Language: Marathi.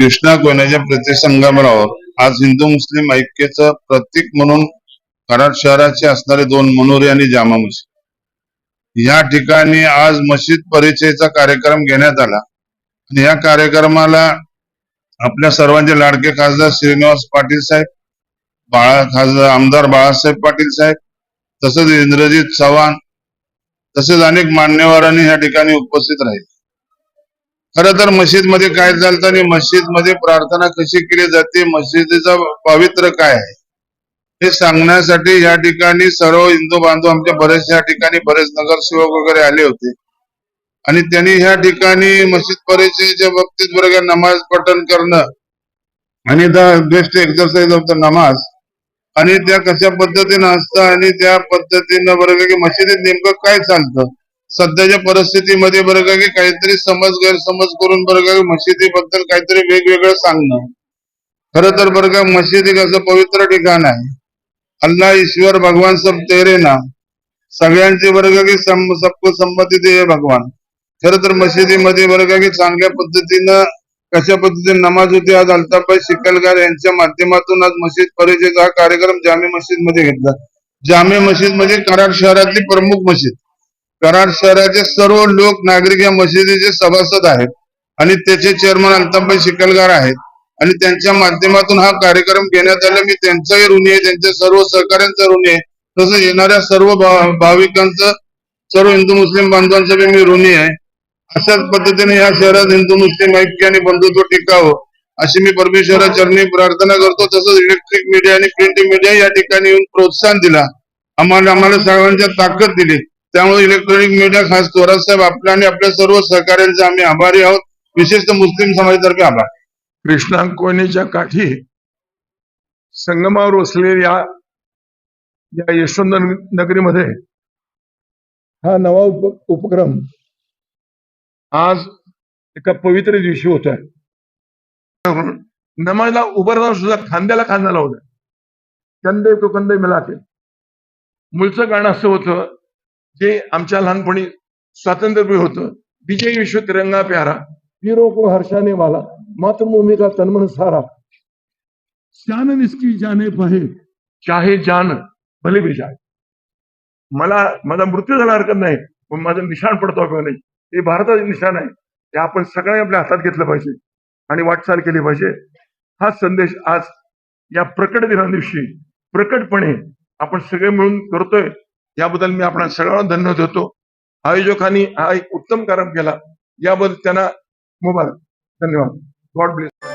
कृष्णा कोयनाच्या प्रतिसंगमावर आज हिंदू मुस्लिम ऐक्याचं प्रतीक म्हणून कराड शहराचे असणारे दोन मनोरे आणि जामा मशीद या ठिकाणी आज मशीद परिचयचा कार्यक्रम घेण्यात आला. आणि या कार्यक्रमाला आपल्या सर्वांचे लाडके खासदार श्रीनिवास पाटील साहेब बाळा खासदार आमदार बाळासाहेब पाटील साहेब तसंच इंद्रजित चव्हाण तसेच अनेक मान्यवरांनी या ठिकाणी उपस्थित राहिले. खर तर मस्जिदमध्ये काय चालतं आणि मस्जिदमध्ये प्रार्थना कशी केली जाते मस्जिदीचा पवित्र काय आहे? हे सांगण्यासाठी या ठिकाणी सर्व हिंदू बांधव आमच्या बरेच या ठिकाणी बरेच नगरसेवक वगैरे आले होते. आणि त्यांनी ह्या ठिकाणी मस्जिद परिचयच्या बाबतीत बरोबर नमाज पठण करणं आणि the best exercise of the नमाज आणि त्या कशा पद्धतीनं असतं आणि त्या पद्धतीनं बरोबर की मशिदीत नेमकं काय चालतं? सध्याच्या परिस्थितीमध्ये बरं का की काहीतरी समज गैरसमज करून बरं का मशिदीबद्दल काहीतरी वेगवेगळं सांगणं. खरं तर बरं का मशिदी एक असं पवित्र ठिकाण आहे. अल्ला ईश्वर भगवान सब तेरे ना. सगळ्यांचे बरं का की सबको संमती दे हे भगवान. खरं तर मशिदीमध्ये बरं का की चांगल्या पद्धतीनं कशा पद्धतीने नमाज होते आज अल्ताबाई शिकलगार यांच्या माध्यमातून आज मशीद परिचयचा हा कार्यक्रम जामे मशीदमध्ये घेतला. जामे मशीद म्हणजे कराड शहरातली प्रमुख मशीद. कराड शहराचे सर्व लोक नागरिक या मशिदीचे सभासद आहेत आणि त्याचे चेअरमन अल्ताफबाई शिकलगार आहेत. आणि त्यांच्या माध्यमातून हा कार्यक्रम घेण्यात आला. मी त्यांचाही ऋणी आहे. त्यांच्या सर्व सहकार्यांचं ऋणी आहे. तसंच येणाऱ्या सर्व भाविकांचं सर्व हिंदू मुस्लिम बांधवांचं बी मी ऋणी आहे. अशाच पद्धतीने या शहरात हिंदू मुस्लिम ऐक्य आणि बंधुत्व टिकावं अशी मी परमेश्वरा चरणी प्रार्थना करतो. तसंच इलेक्ट्रिक मीडिया आणि प्रिंट मीडिया या ठिकाणी येऊन प्रोत्साहन दिला. आम्हाला आम्हाला सर्वांच्या ताकद दिली. त्यामुळे इलेक्ट्रॉनिक मीडिया खास थोरात साहेब आपल्या आणि आपल्या सर्व सहकार्यांचे आम्ही आभारी आहोत. विशेषतः मुस्लिम समाजातर्फे आभार. कृष्णा कोयनेच्या काठी संगमावर वसलेल्या या यशवंत नगरीमध्ये? हा नवा उप उपक्रम आज एका पवित्र दिवशी होत आहे नमाजला उभं राहून सुद्धा खांद्याला खांदा लावलाय कंदे तो कंदे मिळाते मूळचं गाणं असं होतं जे आमच्या लहानपणी स्वातंत्र्य होतं. विजय विश्व तिरंगा प्यारा. वीरों को हर्षाने वाला मातृभूमि का तनमन सारा. शान निसकी जाने पाहे. चाहे जान भले भी जाए. मला माझा मृत्यू झाला हरकत नाही पण माझं निशाण पडतो किंवा नाही. हे भारताचे निशाण आहे. ते आपण सगळ्यांनी आपल्या हातात घेतलं पाहिजे आणि वाटचाल केली पाहिजे. हा संदेश आज या प्रकट दिना दिवशी प्रकटपणे आपण सगळे मिळून करतोय. याबद्दल मी आपण सगळ्यांना धन्य देतो. आयोजकांनी हा एक उत्तम कार्यक्रम केला याबद्दल त्यांना मुबारक. धन्यवाद. God bless